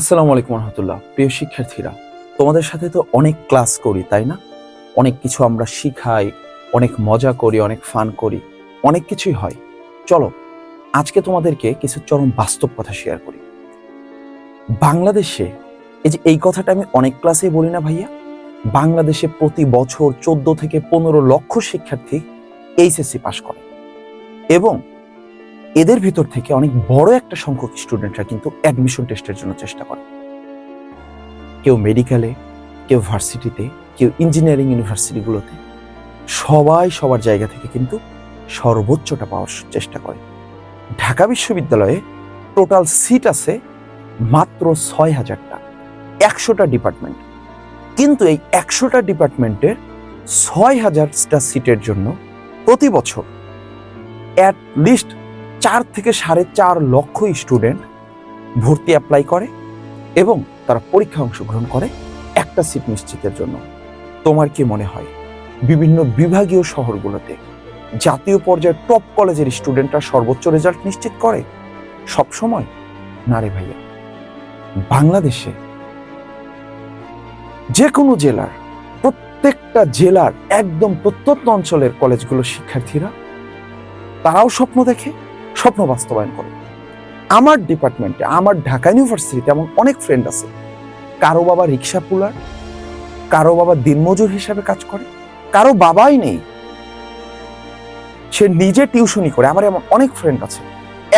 আসসালামু আলাইকুম রহমতুল্লাহ। প্রিয় শিক্ষার্থীরা, তোমাদের সাথে তো অনেক ক্লাস করি, তাই না? অনেক কিছু আমরা শিখাই, অনেক মজা করি, অনেক ফান করি, অনেক কিছুই হয়। চলো, আজকে তোমাদেরকে কিছু চরম বাস্তব কথা শেয়ার করি। বাংলাদেশে, এই যে এই কথাটা আমি অনেক ক্লাসেই বলি না ভাইয়া? বাংলাদেশে প্রতি বছর চোদ্দ থেকে পনেরো লক্ষ শিক্ষার্থী এইচএসসি পাশ করে। এবং এদের ভিতর থেকে অনেক বড় একটা সংখ্যক স্টুডেন্টরা কিন্তু অ্যাডমিশন টেস্টের জন্য চেষ্টা করে। কেউ মেডিকেলে কেউ ভার্সিটিতে কেউ ইঞ্জিনিয়ারিং ইউনিভার্সিটিগুলোতে সবাই সবার জায়গা থেকে কিন্তু সর্বোচ্চটা পাওয়ার চেষ্টা করে। ঢাকা বিশ্ববিদ্যালয়ে টোটাল সিট আছে মাত্র ছয় হাজারটা একশোটা ডিপার্টমেন্ট কিন্তু এই একশোটা ডিপার্টমেন্টের ছয় হাজারটা সিটের জন্য প্রতি বছর অ্যাট লিস্ট চার থেকে সাড়ে চার লক্ষ স্টুডেন্ট ভর্তি অ্যাপ্লাই করে এবং তারা পরীক্ষা অংশগ্রহণ করে একটা সিট নিশ্চিতের জন্য। তোমার কি মনে হয়? বিভিন্ন বিভাগীয় শহরগুলোতে জাতীয় পর্যায়ে টপ কলেজের স্টুডেন্টরা সর্বোচ্চ রেজাল্ট নিশ্চিত করে? সব সময়? না রে ভাইয়া। বাংলাদেশে যে কোনো জেলার, প্রত্যেকটা জেলার একদম প্রত্যন্ত অঞ্চলের কলেজগুলোর শিক্ষার্থীরা, তারাও স্বপ্ন দেখে স্বপ্ন বাস্তবায়ন করে। আমার ডিপার্টমেন্টে আমার ঢাকা ইউনিভার্সিটিতে এমন অনেক ফ্রেন্ড আছে। কারও বাবা রিক্সা পুলার কারও বাবা দিনমজুর হিসাবে কাজ করে, কারও বাবাই নেই। সে নিজে টিউশনি করে। আমার এমন অনেক ফ্রেন্ড আছে।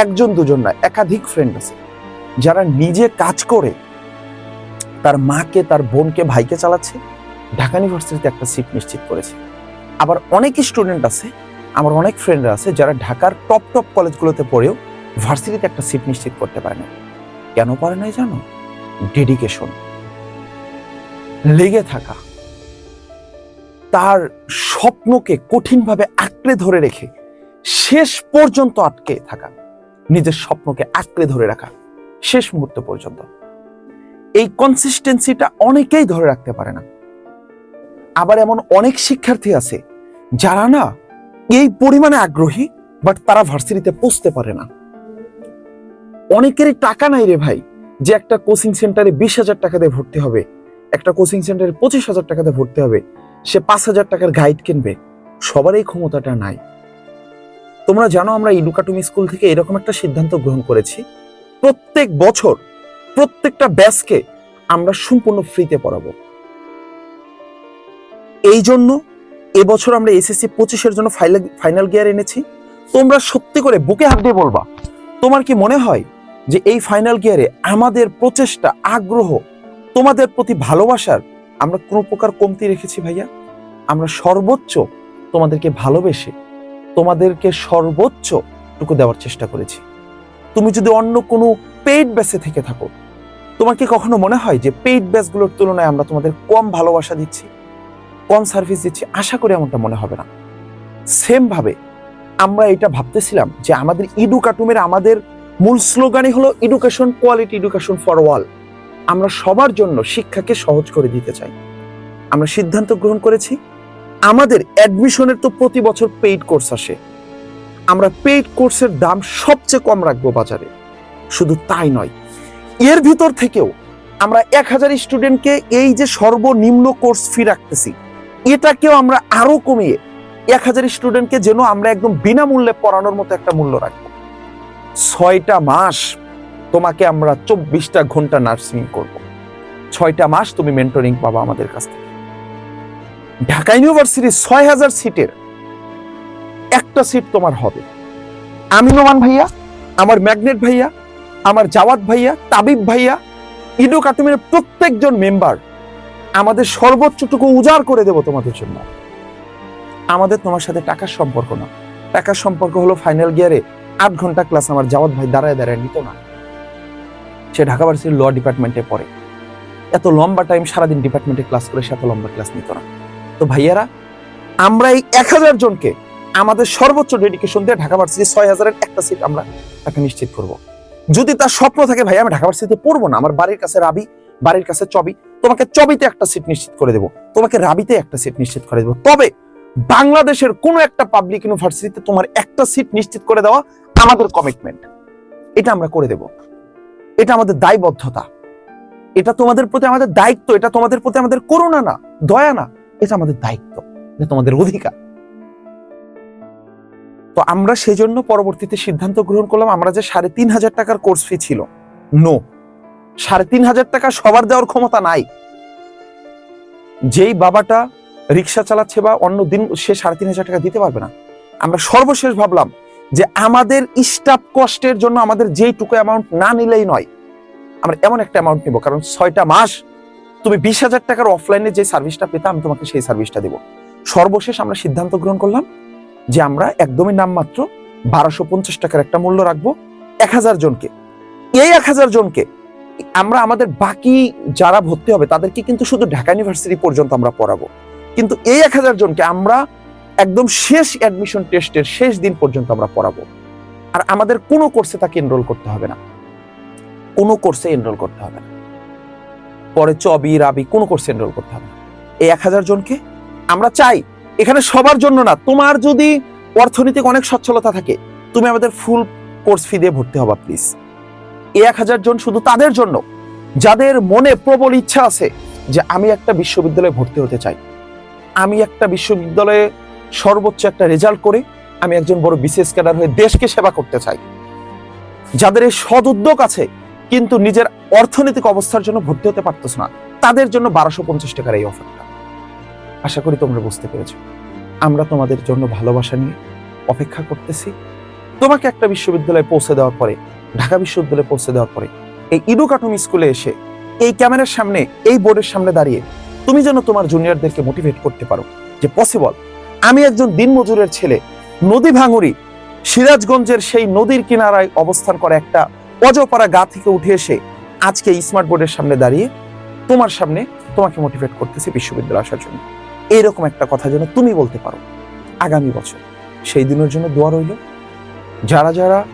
একজন দুজন না, একাধিক ফ্রেন্ড আছে। যারা নিজে কাজ করে, তার মাকে, তার বোনকে, ভাইকে চালাচ্ছে। ঢাকা ইউনিভার্সিটিতে একটা সিট নিশ্চিত করেছে। আবার অনেক স্টুডেন্ট আছে আমার অনেক ফ্রেন্ডরা আছে যারা ঢাকার টপ টপ কলেজগুলোতে পড়েও ভার্সিটিতে একটা সিট নিশ্চিত করতে পারে না। কেন পারে নাই জানো? ডেডিকেশন লেগে থাকা। তার স্বপ্নকে কঠিনভাবে আঁকড়ে ধরে রেখে শেষ পর্যন্ত আটকে থাকা। নিজের স্বপ্নকে আঁকড়ে ধরে রাখা। শেষ মুহূর্ত পর্যন্ত। এই কনসিস্টেন্সিটা অনেকেই ধরে রাখতে পারে না। আবার এমন অনেক শিক্ষার্থী আছে যারা না এই পরিমাণে আগ্রহী বাট তারা ভার্সিটিতে পৌঁছতে পারে না। অনেকেরই টাকা নাই রে ভাই, যে একটা কোচিং সেন্টারে বিশ হাজার টাকা দিয়ে ভর্তি হবে, একটা কোচিং সেন্টারে পঁচিশ হাজার টাকা দিয়ে ভর্তি হবে, সে পাঁচ হাজার টাকার গাইড কিনবে, সবার এই ক্ষমতাটা নাই। তোমরা জানো আমরা ইডুকাটুমি স্কুল থেকে এরকম একটা সিদ্ধান্ত গ্রহণ করেছি, প্রত্যেক বছর প্রত্যেকটা ব্যাচকে আমরা সম্পূর্ণ ফ্রিতে পড়াবো। এই জন্য এবছর আমরা এসএসসি পঁচিশের জন্য ফাইনাল গিয়ার এনেছি। তোমরা সত্যি করে বুকে হাত দিয়ে বলবা, তোমার কি মনে হয় যে এই ফাইনাল গিয়ারে আমাদের প্রচেষ্টা, আগ্রহ, তোমাদের প্রতি ভালোবাসার আমরা কোনো প্রকার কমতি রেখেছি ভাইয়া? আমরা সর্বোচ্চ তোমাদেরকে ভালোবেসে তোমাদেরকে সর্বোচ্চ টুকু দেওয়ার চেষ্টা করেছি। তুমি যদি অন্য কোনো পেইড ব্যাসে থেকে থাকো, তোমার কি কখনো মনে হয় যে পেইড ব্যাসগুলোর তুলনায় আমরা তোমাদের কম ভালোবাসা দিচ্ছি? কম সার্ভিস দিচ্ছি, আশা করি এমনটা মনে হবে না। সেম ভাবে আমরা এটা ভাবতেছিলাম যে আমাদের ইডুকাটুমের আমাদের মূল স্লোগানই হলো education quality education for all আমরা সবার জন্য শিক্ষাকে সহজ করে দিতে চাই। আমরা সিদ্ধান্ত গ্রহণ করেছি, আমাদের অ্যাডমিশনের তো প্রতি বছর পেইড কোর্স আসে। আমরা পেইড কোর্সের দাম সবচেয়ে কম রাখব বাজারে। শুধু তাই নয়, এর ভিতর থেকেও আমরা এক হাজার স্টুডেন্টকে এই যে সর্বনিম্ন কোর্স ফি রাখতেছি এটাকেও আমরা আরও কমিয়ে এক হাজার স্টুডেন্টকে যেন আমরা একদম বিনামূল্যে পড়ানোর মতো একটা মূল্য রাখব। ছয়টা মাস তোমাকে আমরা চব্বিশটা ঘণ্টা নার্সিং করব। ছয়টা মাস তুমি মেন্টরিং পাবা আমাদের কাছ থেকে। ঢাকা ইউনিভার্সিটি ছয় হাজার সিটের একটা সিট তোমার হবে। আমি নোমান ভাইয়া, আমার ম্যাগনেট ভাইয়া, আমার জাওয়াত ভাইয়া, তাবিব ভাইয়া, ইডো কাটুমের প্রত্যেকজন মেম্বার আমাদের সর্বোচ্চটুকু উজাড় করে দেব তোমাদের জন্য। আমাদের তোমার সাথে টাকার সম্পর্ক না। টাকার সম্পর্ক হলো ফাইনাল গিয়ারে আট ঘণ্টা ক্লাস আমার জাওয়াত ভাই দাঁড়ায় দাঁড়ায় নিত না। সে ঢাকা ভার্সিটির ল ডিপার্টমেন্টে পড়ে। এত লম্বা টাইম সারাদিন ডিপার্টমেন্টে ক্লাস করে সে এত লম্বা ক্লাস নিত না। তো ভাইয়ারা, আমরা এই এক হাজার জনকে আমাদের সর্বোচ্চ ডেডিকেশন দিয়ে ঢাকা ভার্সিটি ছয় হাজারের একটা সিট আমরা তাকে নিশ্চিত করব। যদি তার স্বপ্ন থাকে, ভাই, আমি ঢাকা ভার্সিটিতে পড়ব না। আমার বাড়ির কাছে রাবি, বাড়ির কাছে চবি তোমাকে চবিতে একটা সিট নিশ্চিত করে দেবো, তোমাকে রাবিতে একটা সিট নিশ্চিত করে দেবো। তবে বাংলাদেশের কোনো একটা পাবলিক ইউনিভার্সিটিতে তোমার একটা সিট নিশ্চিত করে দেওয়া আমাদের কমিটমেন্ট এটা আমরা করে দেব। এটা আমাদের দায়বদ্ধতা। এটা তোমাদের প্রতি আমাদের দায়িত্ব, এটা তোমাদের প্রতি আমাদের করুণা না, দয়া না, এটা আমাদের দায়িত্ব, এটা তোমাদের অধিকার। তো আমরা সেজন্য পরবর্তীতে সিদ্ধান্ত গ্রহণ করলাম, আমরা যে সাড়ে তিন হাজার টাকার কোর্স ফি ছিল নো সাড়ে তিন হাজার টাকা সবার দেওয়ার ক্ষমতা নাই। যেই বাবাটা রিক্সা চালাচ্ছে বা অন্য দিন সে সাড়ে তিন হাজার টাকা দিতে পারবে না। আমরা সর্বশেষ ভাবলাম যে আমাদের স্টাফ কষ্টের জন্য আমাদের যেইটুকু অ্যামাউন্ট না নিলেই নয়, আমরা এমন একটা অ্যামাউন্ট নিব। কারণ ছয়টা মাস তুমি বিশ হাজার টাকার অফলাইনে যে সার্ভিসটা পেতাম আমি তোমাকে সেই সার্ভিসটা দেবো। সর্বশেষ আমরা সিদ্ধান্ত গ্রহণ করলাম যে আমরা একদমই নামমাত্র বারোশো পঞ্চাশ টাকার একটা মূল্য রাখব এক হাজার জনকে। এই এক হাজার জনকে আমরা আমাদের বাকি যারা ভর্তি হবে, তাদেরকে কিন্তু শুধু ঢাকা ইউনিভার্সিটি পর্যন্ত আমরা পড়াবো। কিন্তু এই এক হাজার জনকে আমরা একদম শেষ অ্যাডমিশন টেস্টের শেষ দিন পর্যন্ত আমরা পড়াবো। আর আমাদের কোনো কোর্সে তাকে এনরোল করতে হবে না। কোনো কোর্সে এনরোল করতে হবে না। পরে চবি রাবি কোনো কোর্সে এনরোল করতে হবে এই এক হাজার জনকে আমরা চাই, এখানে সবার জন্য না, তোমার যদি অর্থনৈতিক অনেক সচ্ছলতা থাকে, তুমি আমাদের ফুল কোর্স ফি দিয়ে ভর্তি হবা প্লিজ এক হাজার জন শুধু তাদের জন্য, যাদের মনে প্রবল ইচ্ছা আছে যে আমি একটা বিশ্ববিদ্যালয়ে ভর্তি হতে চাই। আমি একটা বিশ্ববিদ্যালয়ে সর্বোচ্চ একটা রেজাল্ট করে আমি একজন বড় বিশেষ ক্যাডার হয়ে দেশকে সেবা করতে চাই। যাদের এই সদ উদ্যোগ আছে, কিন্তু নিজের অর্থনৈতিক অবস্থার জন্য ভর্তি হতে পারতেছ না, তাদের জন্য বারোশো পঞ্চাশ টাকার এই অফারটা। আশা করি তোমরা বুঝতে পেরেছ। আমরা তোমাদের জন্য ভালোবাসা নিয়ে অপেক্ষা করতেছি। তোমাকে একটা বিশ্ববিদ্যালয়ে পৌঁছে দেওয়ার পরে ঢাকা বিশ্ববিদ্যালয়ে পৌঁছে দেওয়ার পরে এই ইডুকাটম স্কুলে এসে এই ক্যামেরার সামনে, এই বোর্ডের সামনে দাঁড়িয়ে তুমি যেন তোমার জুনিয়রদেরকে মোটিভেট করতে পারো যে পসিবল আমি একজন দিনমজুরের ছেলে, নদী ভাঙুরি সিরাজগঞ্জের সেই নদীর কিনারায় অবস্থান করা একটা অজপাড়া গা থেকে উঠে এসে আজকে স্মার্ট বোর্ডের সামনে দাঁড়িয়ে তোমার সামনে তোমাকে মোটিভেট করতেছে বিশ্ববিদ্যালয় আসার জন্য। এইরকম একটা কথা যেন তুমি বলতে পারো। আগামী বছর সেই দিনের জন্য দোয়া রইল। যারা যারা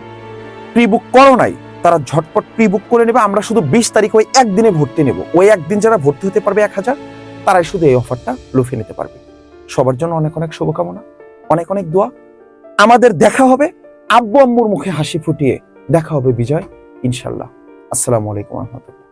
প্রি বুক করো নাই, তারা ঝটপট প্রি বুক করে নেবে, আমরা শুধু বিশ তারিখ ওই একদিনে ভর্তি নেব। ওই একদিন যারা ভর্তি হতে পারবে এক হাজার, তারাই শুধু এই অফারটা লুফে নিতে পারবে। সবার জন্য অনেক অনেক শুভকামনা, অনেক অনেক দোয়া। আমাদের দেখা হবে, আব্বু আম্মুর মুখে হাসি ফুটিয়ে দেখা হবে বিজয়, ইনশাল্লাহ। আসসালামু আলাইকুম রহমতুল্লাহ।